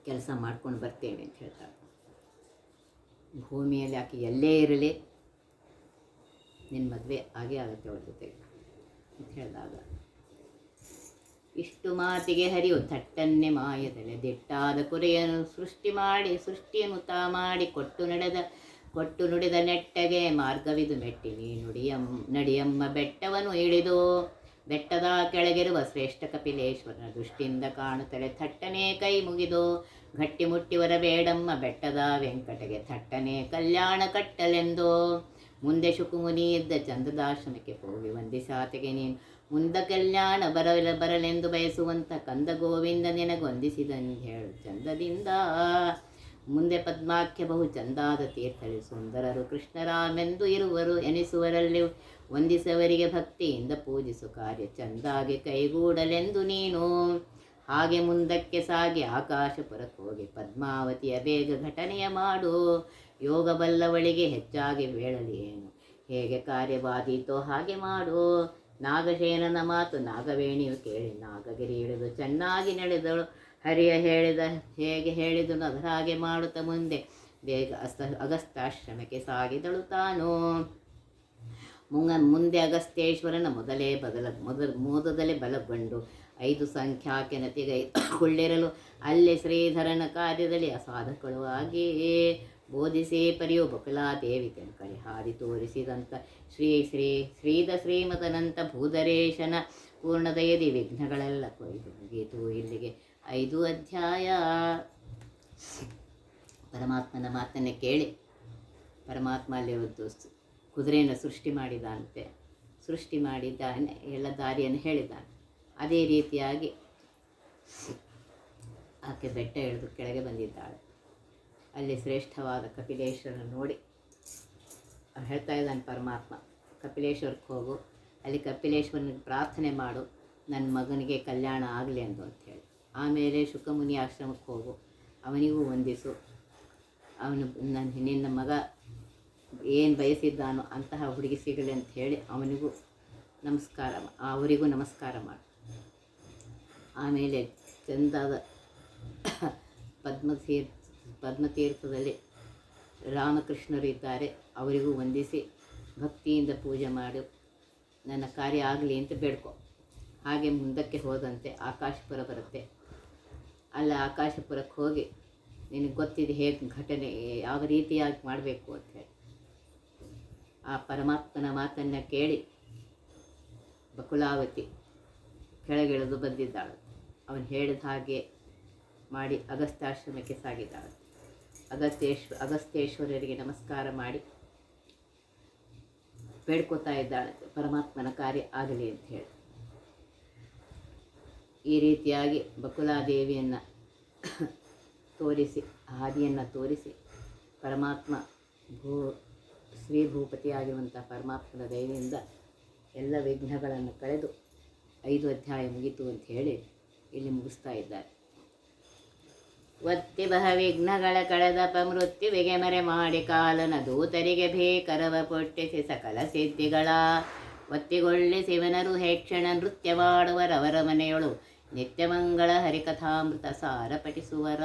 ಕೆಲಸ ಮಾಡ್ಕೊಂಡು ಬರ್ತೇನೆ ಅಂತ ಹೇಳ್ತಾಳೆ. ಭೂಮಿಯಲ್ಲಿ ಆಕೆ ಎಲ್ಲೇ ಇರಲಿ ನಿನ್ನ ಮದುವೆ ಆಗೇ ಆಗುತ್ತೆ ಅವಳ ಜೊತೆಗೆ ಅಂತ ಹೇಳಿದಾಗ. ಇಷ್ಟು ಮಾತಿಗೆ ಹರಿಯು ಥಟ್ಟನ್ನೇ ಮಾಯದಲೆ ದಿಟ್ಟಾದ ಕುರೆಯನ್ನು ಸೃಷ್ಟಿ ಮಾಡಿ, ಸೃಷ್ಟಿಯನ್ನು ತಾ ಮಾಡಿ ಕೊಟ್ಟು ನಡೆದ, ಕೊಟ್ಟು ನುಡಿದ ನೆಟ್ಟಗೆ ಮಾರ್ಗವಿದು ಮೆಟ್ಟಿನಿ ನುಡಿಯಂ ನಡಿಯಮ್ಮ ಬೆಟ್ಟವನ್ನು ಇಳಿದು ಬೆಟ್ಟದ ಕೆಳಗಿರುವ ಶ್ರೇಷ್ಠ ಕಪಿಲೇಶ್ವರನ ದೃಷ್ಟಿಯಿಂದ ಕಾಣುತ್ತಲೆ ಥಟ್ಟನೆ ಕೈ ಮುಗಿದು ಗಟ್ಟಿ ಮುಟ್ಟಿವರ ಬೇಡಮ್ಮ ಬೆಟ್ಟದ ವೆಂಕಟಗೆ ಥಟ್ಟನೆ ಕಲ್ಯಾಣ ಕಟ್ಟಲೆಂದು ಮುಂದೆ ಶುಕುಮುನಿ ಇದ್ದ ಚಂದದಾಶ್ರಮಕ್ಕೆ ಹೋಗಿ ವಂದಿಸಾತೆಗೆ ನೀನು. ಮುಂದ ಕಲ್ಯಾಣ ಬರಲ ಬರಲೆಂದು ಬಯಸುವಂತ ಕಂದ ಗೋವಿಂದ ನಿನಗೊಂದಿಸಿದನು ಹೇಳು ಚಂದದಿಂದ. ಮುಂದೆ ಪದ್ಮಾಖ್ಯ ಬಹು ಚಂದಾದ ತೀರ್ಥಳಿ ಸುಂದರರು ಕೃಷ್ಣರಾಮೆಂದು ಇರುವರು ಎನಿಸುವರಲ್ಲಿ ವಂದಿಸವರಿಗೆ ಭಕ್ತಿಯಿಂದ ಪೂಜಿಸು ಕಾರ್ಯ ಚಂದಾಗಿ ಕೈಗೂಡಲೆಂದು ನೀನು. ಹಾಗೆ ಮುಂದಕ್ಕೆ ಸಾಗಿ ಆಕಾಶಪುರಕ್ಕೆ ಹೋಗಿ ಪದ್ಮಾವತಿಯ ಬೇಗ ಘಟನೆಯ ಮಾಡು. ಯೋಗ ಬಲ್ಲವಳಿಗೆ ಹೆಚ್ಚಾಗಿ ಹೇಳಲಿ ಏನು? ಹೇಗೆ ಕಾರ್ಯವಾದೀತೋ ಹಾಗೆ ಮಾಡು. ನಾಗಶೇನನ ಮಾತು ನಾಗವೇಣಿಯು ಕೇಳಿ. ನಾಗಗಿರಿ ಇಳಿದು ಚೆನ್ನಾಗಿ ನಡೆದಳು ಹರಿಯ ಹೇಳಿದ ಹೇಗೆ ಹೇಳಿದನು ಅದರ ಹಾಗೆ ಮಾಡುತ್ತ ಮುಂದೆ. ಬೇಗ ಅಸ್ತ ಅಗಸ್ತಾಶ್ರಮಕ್ಕೆ ಸಾಗಿದಳು ತಾನು. ಮುಂಗ ಮುಂದೆ ಅಗಸ್ತ್ಯೇಶ್ವರನ ಮೊದಲೇ ಬದಲ ಮೊದಲ ಮೋದದಲ್ಲೇ ಬಲಗೊಂಡು ಐದು ಸಂಖ್ಯಾಕೆನತಿಗೈ ಕೊಳ್ಳಿರಲು. ಅಲ್ಲೇ ಶ್ರೀಧರನ ಕಾರ್ಯದಲ್ಲಿ ಅಸಾಧಕಳು ಆಗಿ ಬೋಧಿಸಿ ಪರಿಯೋ ಬಕುಲಾದೇವಿ ಕಣಕಳಿ ಹಾದಿ ತೋರಿಸಿದಂತ ಶ್ರೀ ಶ್ರೀ ಶ್ರೀದ ಶ್ರೀಮತನಂತ ಭೂಧರೇಶನ ಪೂರ್ಣದಯದಿ ವಿಘ್ನಗಳೆಲ್ಲ ಕೊಯ್ದು ಮುಗೀತು ಇಲ್ಲಿಗೆ ಐದು ಅಧ್ಯಾಯ ಪರಮಾತ್ಮನ ಮಾತನ್ನೇ ಕೇಳಿ. ಪರಮಾತ್ಮ ಅಲ್ಲಿ ಒಂದು ಕುದುರೆಯನ್ನು ಸೃಷ್ಟಿ ಮಾಡಿದಂತೆ ಸೃಷ್ಟಿ ಮಾಡಿದ್ದಾನೆ, ಎಲ್ಲ ದಾರಿಯನ್ನು ಹೇಳಿದ್ದಾನೆ ಅದೇ ರೀತಿಯಾಗಿ ಆಕೆ ಬೆಟ್ಟ ಇಳಿದು ಕೆಳಗೆ ಬಂದಿದ್ದಾಳೆ. ಅಲ್ಲಿ ಶ್ರೇಷ್ಠವಾದ ಕಪಿಲೇಶ್ವರನ ನೋಡಿ. ಹೇಳ್ತಾ ಇದ್ದಾನೆ ಪರಮಾತ್ಮ, ಕಪಿಲೇಶ್ವರಕ್ಕೆ ಹೋಗು, ಅಲ್ಲಿ ಕಪಿಲೇಶ್ವರನಿಗೆ ಪ್ರಾರ್ಥನೆ ಮಾಡು, ನನ್ನ ಮಗನಿಗೆ ಕಲ್ಯಾಣ ಆಗಲಿ ಅಂದು ಅಂಥೇಳಿ ಆಮೇಲೆ ಶುಕಮುನಿ ಆಶ್ರಮಕ್ಕೆ ಹೋಗು, ಅವನಿಗೂ ವಂದಿಸು. ಅವನು ನನ್ನ ನಿನ್ನ ಮಗ ಏನು ಬಯಸಿದ್ದಾನೋ ಅಂತಹ ಹುಡುಗಿ ಸಿಗಲಿ ಅಂತ ಹೇಳಿ ಅವನಿಗೂ ನಮಸ್ಕಾರ ಅವರಿಗೂ ನಮಸ್ಕಾರ ಮಾಡು. ಆಮೇಲೆ ಚಂದಾದ ಪದ್ಮತೀರ್ ಪದ್ಮತೀರ್ಥದಲ್ಲಿ ರಾಮಕೃಷ್ಣರು ಇದ್ದಾರೆ ಅವರಿಗೂ ವಂದಿಸಿ ಭಕ್ತಿಯಿಂದ ಪೂಜೆ ಮಾಡು. ನನ್ನ ಕಾರ್ಯ ಆಗಲಿ ಅಂತ ಬೇಡ್ಕೊ. ಹಾಗೆ ಮುಂದಕ್ಕೆ ಹೋದಂತೆ ಆಕಾಶಪುರ ಬರುತ್ತೆ. ಅಲ್ಲಿ ಆಕಾಶಪುರಕ್ಕೆ ಹೋಗಿ ನಿನಗೆ ಗೊತ್ತಿದೆ ಹೇಗೆ ಘಟನೆ, ಯಾವ ರೀತಿಯಾಗಿ ಮಾಡಬೇಕು ಅಂತ ಹೇಳಿ. ಆ ಪರಮಾತ್ಮನ ಮಾತನ್ನು ಕೇಳಿ ಬಕುಲಾವತಿ ಕೆಳಗಿಳಿದು ಬಂದಿದ್ದಾಳು. ಅವನು ಹೇಳಿದ ಹಾಗೆ ಮಾಡಿ ಅಗಸ್ತ್ಯಾಶ್ರಮಕ್ಕೆ ಸಾಗಿದ್ದಾಳೆ. ಅಗಸ್ತ್ಯೇಶ್ವ ಅಗಸ್ತ್ಯೇಶ್ವರ್ಯರಿಗೆ ನಮಸ್ಕಾರ ಮಾಡಿ ಬೇಡ್ಕೋತಾ ಇದ್ದಾಳೆ. ಪರಮಾತ್ಮನ ಕಾರ್ಯ ಆಗಲಿ ಅಂತ ಹೇಳಿ. ಈ ರೀತಿಯಾಗಿ ಬಕುಲಾದೇವಿಯನ್ನು ತೋರಿಸಿ, ಹಾದಿಯನ್ನು ತೋರಿಸಿ ಪರಮಾತ್ಮ ಭೂ, ಶ್ರೀ ಭೂಪತಿಯಾಗಿರುವಂಥ ಪರಮಾತ್ಮನ ದಯೆಯಿಂದ ಎಲ್ಲ ವಿಘ್ನಗಳನ್ನು ಕಳೆದು ಐದು ಅಧ್ಯಾಯ ಮುಗಿತು ಅಂತ ಹೇಳಿ ಇಲ್ಲಿ ಮುಗಿಸ್ತಾ ಇದ್ದಾರೆ. ಒತ್ತಿ ಬಹ ವಿಘ್ನಗಳ ಕಳೆದಪ ಮೃತ್ಯುವಿಗೆ ಮರೆ ಮಾಡಿ ಕಾಲನ ದೂತರಿಗೆ ಭೀಕರವ ಪೊಟ್ಟಿಸಿ ಸಕಲ ಸಿದ್ಧಿಗಳ. ಒತ್ತಿಗೊಳ್ಳಿ ಶಿವನರು ಹೇಕ್ಷಣ ನೃತ್ಯ ಮಾಡುವರವರ ಮನೆಯೊಳು ನಿತ್ಯಮಂಗಳ ಹರಿಕಥಾಮೃತ ಸಾರ ಪಠಿಸುವರ